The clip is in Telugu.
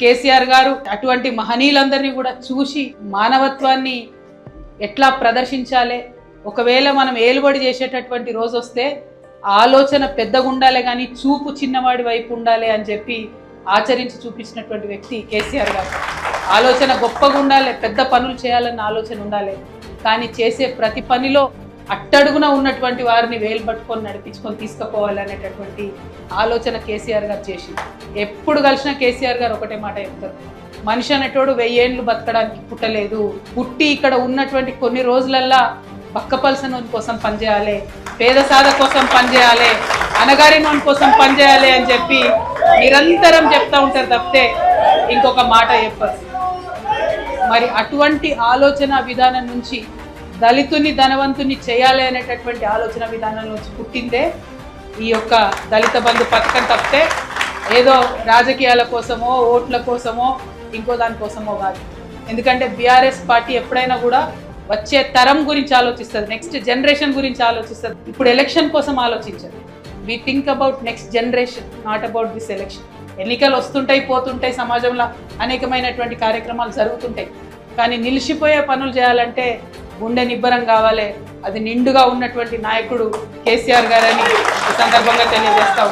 కేసీఆర్ గారు అటువంటి మహనీయులందరినీ కూడా చూసి మానవత్వాన్ని ఎట్లా ప్రదర్శించాలి? ఒకవేళ మనం ఏలుబడి చేసేటటువంటి రోజు వస్తే ఆలోచన పెద్దగా ఉండాలి కానీ చూపు చిన్నవాడి వైపు ఉండాలి అని చెప్పి ఆచరించి చూపించినటువంటి వ్యక్తి కేసీఆర్ గారు. ఆలోచన గొప్పగా ఉండాలి పెద్ద పనులు చేయాలన్న ఆలోచన ఉండాలి. కానీ చేసే ప్రతి పనిలో అట్టడుగున ఉన్నటువంటి వారిని వేలు పట్టుకొని నడిపించుకొని తీసుకుపోవాలనేటటువంటి ఆలోచన కేసీఆర్ గారు చేసింది. ఎప్పుడు కలిసినా కేసీఆర్ గారు ఒకటే మాట చెప్తారు. మనిషి అనేటోడు వెయ్యేండ్లు బతకడానికి పుట్టలేదు. పుట్టి ఇక్కడ ఉన్నటువంటి కొన్ని రోజులల్లా పక్కపలసన కోసం పనిచేయాలి పేద సాధ కోసం పనిచేయాలి అనగారిన కోసం పనిచేయాలి అని చెప్పి నిరంతరం చెప్తా ఉంటారు తప్పితే ఇంకొక మాట చెప్పారు. మరి అటువంటి ఆలోచన విధానం నుంచి దళితుని ధనవంతుని చేయాలి అనేటటువంటి ఆలోచన విధానంలో పుట్టిందే ఈ యొక్క దళిత బంధు పథకం తప్పితే ఏదో రాజకీయాల కోసమో ఓట్ల కోసమో ఇంకో దానికోసమో కాదు. ఎందుకంటే బీఆర్ఎస్ పార్టీ ఎప్పుడైనా కూడా వచ్చే తరం గురించి ఆలోచిస్తుంది నెక్స్ట్ జనరేషన్ గురించి ఆలోచిస్తుంది. ఇప్పుడు ఎలక్షన్ కోసం ఆలోచించదు. We think about next generation not about this election ఎన్నికలు వస్తుంటాయి పోతుంటాయి సమాజంలో అనేకమైనటువంటి కార్యక్రమాలు జరుగుతుంటాయి. కానీ నిలిచిపోయే పనులు చేయాలంటే గుండె నిబ్బరం కావాలి. అది నిండుగా ఉన్నటువంటి నాయకుడు కేసీఆర్ గారని ఈ సందర్భంగా తెలియజేస్తా